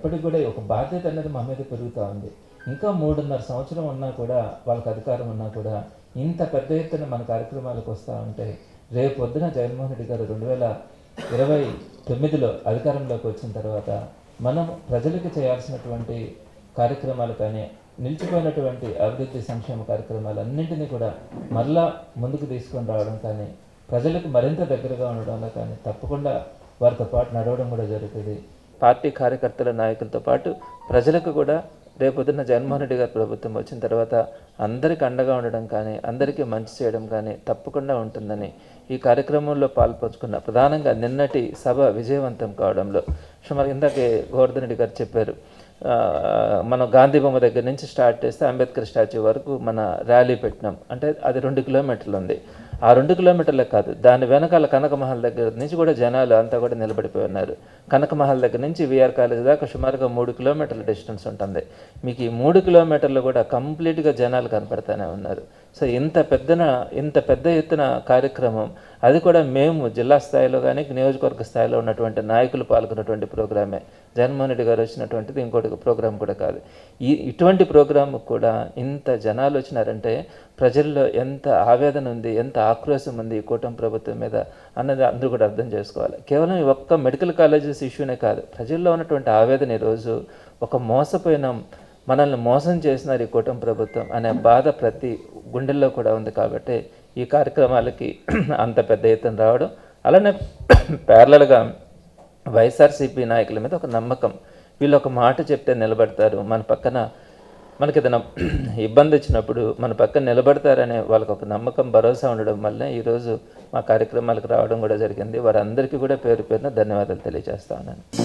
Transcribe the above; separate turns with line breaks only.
ఎప్పటికి కూడా ఒక బాధ్యత అనేది మా మీద పెరుగుతూ ఉంది. ఇంకా మూడున్నర సంవత్సరం ఉన్నా కూడా వాళ్ళకి అధికారం ఉన్నా కూడా ఇంత పెద్ద ఎత్తున మన కార్యక్రమాలకు వస్తూ ఉంటాయి రేపు పొద్దున జగన్మోహన్ రెడ్డి గారు రెండు వేల ఇరవై తొమ్మిదిలో అధికారంలోకి వచ్చిన తర్వాత మనం ప్రజలకు చేయాల్సినటువంటి కార్యక్రమాలు కానీ నిలిచిపోయినటువంటి అభివృద్ధి సంక్షేమ కార్యక్రమాలు అన్నింటినీ కూడా మరలా ముందుకు తీసుకొని రావడం కానీ ప్రజలకు మరింత దగ్గరగా ఉండడంలో కానీ తప్పకుండా వారితో పాటు నడవడం కూడా జరుగుతుంది. పార్టీ కార్యకర్తల నాయకులతో పాటు ప్రజలకు కూడా రేపొద్దున జగన్మోహన్ రెడ్డి గారి ప్రభుత్వం వచ్చిన తర్వాత అందరికి అండగా ఉండడం కానీ అందరికీ మంచి చేయడం కానీ తప్పకుండా ఉంటుందని ఈ కార్యక్రమంలో పాల్పంచుకున్న ప్రధానంగా నిన్నటి సభ విజయవంతం కావడంలో సుమారు ఇందాకే గోవర్ధన్ రెడ్డి గారు చెప్పారు. మనం గాంధీ బొమ్మ దగ్గర నుంచి స్టార్ట్ చేస్తే అంబేద్కర్ స్టాచ్యూ వరకు మన ర్యాలీ పెట్టినాం. అంటే అది రెండు కిలోమీటర్లు ఉంది. ఆ రెండు కిలోమీటర్ల కాదు దాని వెనకాల కనకమహల్ దగ్గర నుంచి కూడా జనాలు అంతా కూడా నిలబడిపోయి ఉన్నారు. కనకమహల్ దగ్గర నుంచి విఆర్ కాలేజ్ దాకా సుమారుగా మూడు కిలోమీటర్ల డిస్టెన్స్ ఉంటుంది. మీకు ఈ మూడు కిలోమీటర్లు కూడా కంప్లీట్గా జనాలు కనపడతానే ఉన్నారు. సో ఇంత పెద్దన ఇంత పెద్ద ఎత్తున కార్యక్రమం. అది కూడా మేము జిల్లా స్థాయిలో కానీ నియోజకవర్గ స్థాయిలో ఉన్నటువంటి నాయకులు పాల్గొన్నటువంటి ప్రోగ్రామే. జగన్మోహన్ రెడ్డి గారు వచ్చినటువంటిది ఇంకోటి ప్రోగ్రాం కూడా కాదు. ఈ ఇటువంటి ప్రోగ్రాం కూడా ఇంత జనాలు వచ్చినారంటే ప్రజల్లో ఎంత ఆవేదన ఉంది ఎంత ఆక్రోశం ఉంది ఈ కూటమి ప్రభుత్వం మీద అన్నది అందరూ కూడా అర్థం చేసుకోవాలి. కేవలం ఈ ఒక్క మెడికల్ కాలేజెస్ ఇష్యూనే కాదు. ప్రజల్లో ఉన్నటువంటి ఆవేదన ఈరోజు ఒక మోసపోయిన మనల్ని మోసం చేసినారు ఈ కూటమి ప్రభుత్వం అనే బాధ ప్రతి గుండెల్లో కూడా ఉంది కాబట్టి ఈ కార్యక్రమాలకి అంత పెద్ద ఎత్తున రావడం అలానే ప్యారలల్గా వైఎస్ఆర్సీపీ నాయకుల మీద ఒక నమ్మకం. వీళ్ళు ఒక మాట చెప్తే నిలబడతారు. మన పక్కన మనకి ఏదైనా ఇబ్బంది వచ్చినప్పుడు మన పక్కన నిలబడతారనే వాళ్ళకి ఒక నమ్మకం భరోసా ఉండడం వల్లనే ఈరోజు మా కార్యక్రమాలకు రావడం కూడా జరిగింది. వారందరికీ కూడా పేరు పేరున ధన్యవాదాలు తెలియజేస్తా ఉన్నాను.